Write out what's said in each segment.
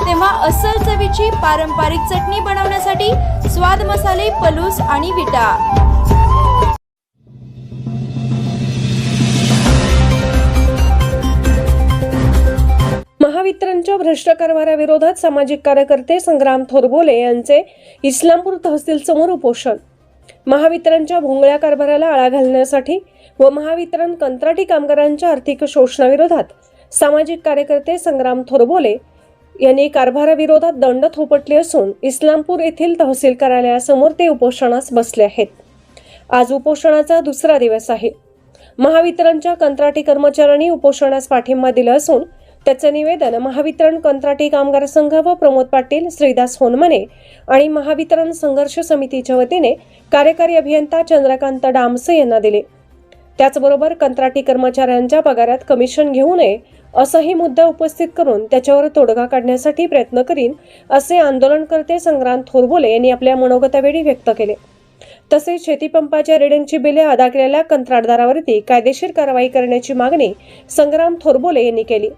तेव्हा अस्सल चवीची पारंपरिक चटणी बनवण्यासाठी स्वाद मसाले पलूस आणि विटा. महावितरणच्या भ्रष्ट कारभाराविरोधात सामाजिक कार्यकर्ते संग्राम थोरबोले यांचे इस्लामपूर तहसील समोर उपोषण. महावितरणच्या भोंगळ्या कारभाराला आळा घालण्यासाठी व महावितरण कंत्राटी कामगारांच्या आर्थिक शोषणाविरोधात सामाजिक कार्यकर्ते संग्राम थोरबोले यांनी कारभाराविरोधात दंड थोपटले असून इस्लामपूर येथील तहसील कार्यालयासमोर ते उपोषणास बसले आहेत. आज उपोषणाचा दुसरा दिवस आहे. महावितरणच्या कंत्राटी कर्मचाऱ्यांनी उपोषणास पाठिंबा दिला असून त्याचं निवेदन महावितरण कंत्राटी कामगार संघ व प्रमोद पाटील श्रीदास होनमने आणि महावितरण संघर्ष समितीच्या वतीने कार्यकारी अभियंता चंद्रकांत डामसे यांना दिले. त्याचबरोबर कंत्राटी कर्मचाऱ्यांच्या पगारात कमिशन घेऊ नये असाही मुद्दा उपस्थित करून त्याच्यावर तोडगा काढण्यासाठी प्रयत्न करीन असे आंदोलनकर्ते संग्राम थोरबोले यांनी आपल्या मनोगतावेळी व्यक्त केले. तसेच शेतीपंपाच्या रिडिंगची बिले अदा केलेल्या कंत्राटदारावरती कायदेशीर कारवाई करण्याची मागणी संग्राम थोरबोले यांनी केली.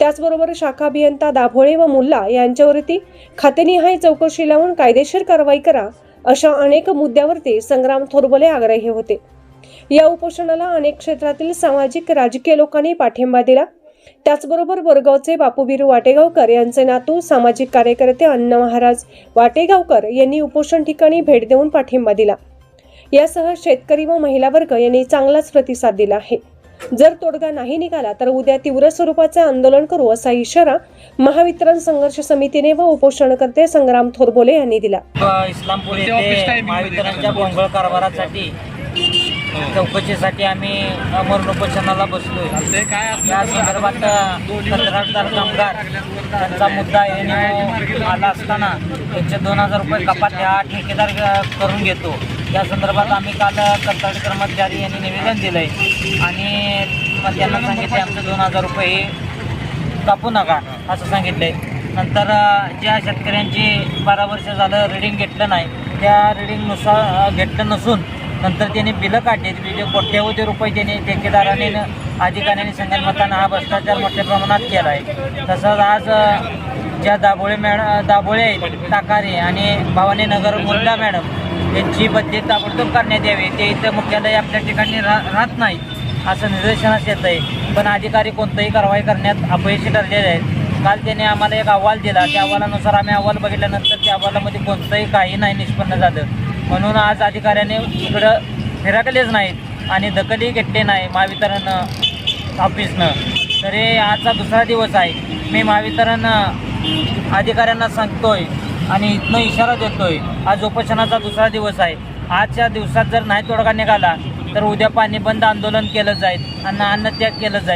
त्याचबरोबर शाखा अभियंता दाभोळे व मुल्ला यांच्यावरती खातेनिहाय चौकशी लावून कायदेशीर कारवाई करा अशा अनेक मुद्द्यावरती संग्राम थोरबोले आग्रही होते. या उपोषणाला अनेक क्षेत्रातील सामाजिक राजकीय लोकांनी पाठिंबा दिला. त्याचबरोबर बोरगावचे बापूबीर वाटेगावकर यांचे नातू सामाजिक कार्यकर्ते अन्न महाराज वाटेगावकर यांनी उपोषण ठिकाणी भेट देऊन पाठिंबा दिला. यासह शेतकरी व महिला वर्ग यांनी चांगलाच प्रतिसाद दिला आहे. जर तोडगा नाही निघाला तर उद्या तीव्र स्वरूपाचे आंदोलन करू असा इशारा महावितरण संघर्ष समितीने व उपोषणकर्ते संग्राम थोरबोले यांनी दिला. इस्लामपूर येथे महावितरणच्या भोंगळ कारभारासाठी चौकशीसाठी आम्ही अमरण उपोषणाला बसलोय. या संदर्भात कंत्राटदार कामगार त्यांचा मुद्दा येणे आला असताना त्यांचे दोन हजार रुपये कपात ह्या ठेकेदार करून घेतो. या संदर्भात आम्ही काल कंत्राटी कर्मचारी यांनी निवेदन दिलंय. आणि मग त्यांना सांगितले आमचे दोन हजार रुपये हे कापू नका असं सांगितलंय. नंतर अ, ज्या शेतकऱ्यांची बारा वर्ष झालं रिडिंग घेतलं नाही त्या रिडिंगनुसार घेतलं नसून नंतर त्यांनी बिलं काढली. म्हणजे बिले कोट्यवधी रुपये त्यांनी ठेकेदाराने न- अधिकाऱ्यांनी संगणमतानं हा भ्रष्टाचार मोठ्या प्रमाणात केला आहे तसंच आज ज्या दाभोळे मॅडम दाभोळे आहेत ताकारे आणि भवानी नगर मुल्ला मॅडम यांची बदली ताबडतोब करण्यात यावी. ते इथं मुख्यालय आपल्या ठिकाणी रा राहत नाही असं निदर्शनास येत आहे पण अधिकारी कोणतंही कारवाई करण्यात अपयशी ठरलेले आहेत. काल त्याने आम्हाला एक अहवाल दिला. त्या अहवालानुसार आम्ही अहवाल बघितल्यानंतर त्या अहवालामध्ये कोणतंही काही नाही निष्पन्न झालं. म्हणून आज अधिकाऱ्याने इकडं फिरकलेच नाहीत आणि दखलही घेतले नाही महावितरण ऑफिसनं. तर हे आजचा दुसरा दिवस आहे. मी महावितरण अधिकाऱ्यांना सांगतोय आणि इथनं इशारा देतोय. आज उपोषणाचा दुसरा दिवस आहे. आजच्या दिवसात जर नाही तोडगा निघाला तर उद्या पाणी बंद आंदोलन केलं जाईल आणि अन्नत्याग केलं जाईल.